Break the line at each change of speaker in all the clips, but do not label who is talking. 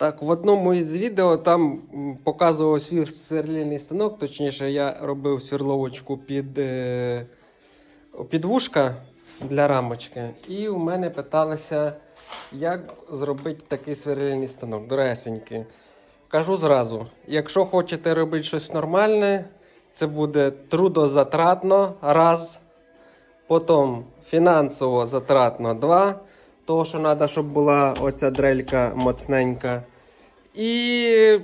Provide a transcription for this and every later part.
Так, в одному із відео там показував свій сверлильний станок, точніше, я робив сверловочку під, е, під вушка для рамочки. І у мене питалися, як зробити такий сверлильний станок, дорогесенький. Кажу зразу: якщо хочете робити щось нормальне, це буде трудозатратно, раз. Потім фінансово затратно два. Того, що треба, щоб була оця дрелька моцненька. І.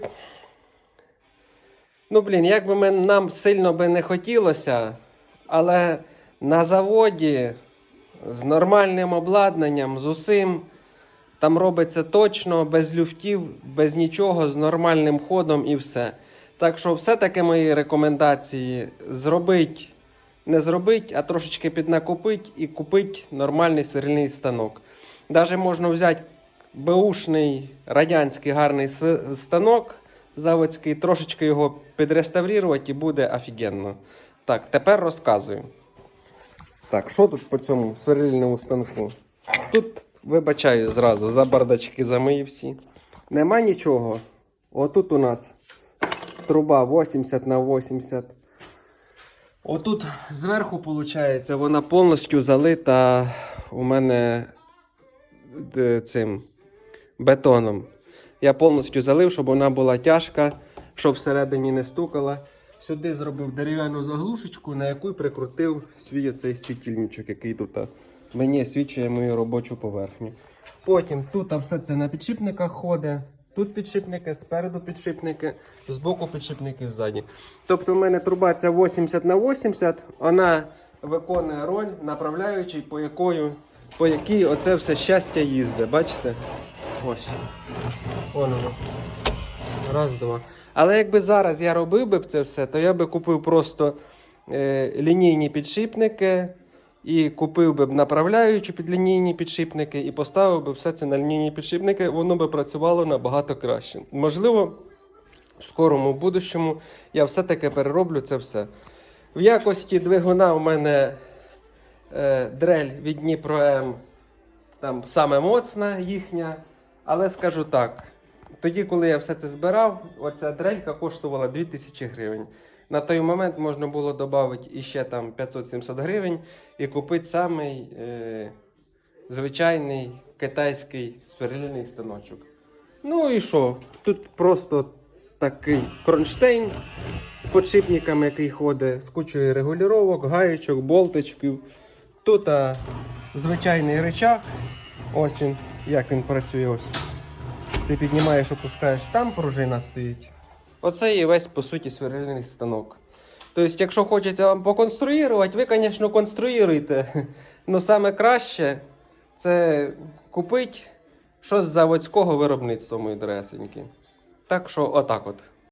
Ну, блін, як би ми, нам сильно би не хотілося, але на заводі з нормальним обладнанням, з усім, там робиться точно, без люфтів, без нічого, з нормальним ходом і все. Так що, все-таки мої рекомендації зробить, не зробить, а трошечки піднакупить і купить нормальний сверлильний станок. Даже можна взяти беушний радянський гарний станок заводський, трошечки його підреставрувати і буде офігенно. Так, тепер розказую. Так, що тут по цьому сверлильному станку? Тут, вибачаю зразу, за бардачки замию всі. Нема нічого. Отут у нас труба 80 на 80. Отут зверху, виходить, вона повністю залита у мене е, цим бетоном. Я повністю залив, щоб вона була тяжка, щоб всередині не стукала. Сюди зробив дерев'яну заглушечку, на яку прикрутив свій цей світильничок, який тут мені освічує мою робочу поверхню. Потім тут все це на підшипниках ходить. Тут підшипники, спереду підшипники, збоку підшипники ззаді. Тобто в мене труба ця 80 на 80, вона виконує роль направляючий, по якою, по якій оце все щастя їздить. Бачите? Ось. Вон воно. Раз, два. Але якби зараз я робив би це все, то я би купив просто е, лінійні підшипники і купив би направляючі під лінійні підшипники і поставив би все це на лінійні підшипники, воно би працювало набагато краще. Можливо, в скорому будущому я все-таки перероблю це все. В якості двигуна у мене е, дрель від Дніпро М там саме моцна їхня. Але скажу так: тоді, коли я все це збирав, оця дрелька коштувала 2000 гривень. На той момент можна було додати іще там 500-700 гривень і купити самий е, звичайний китайський сверлильний станочок. Ну і що? Тут просто такий кронштейн з подшипниками, який ходить, з кучою регулювання, гаєчок, болтичків. Тут а, звичайний рычаг. Ось він, як він працює. Ось. Ти піднімаєш, опускаєш, там пружина стоїть. Оце і весь, по суті, сверлильний станок. Тобто, якщо хочеться вам поконструювати, ви, звісно, конструюєте. Але саме краще це купити щось заводського виробництва, мої дорогесенькі. Так що, отак от.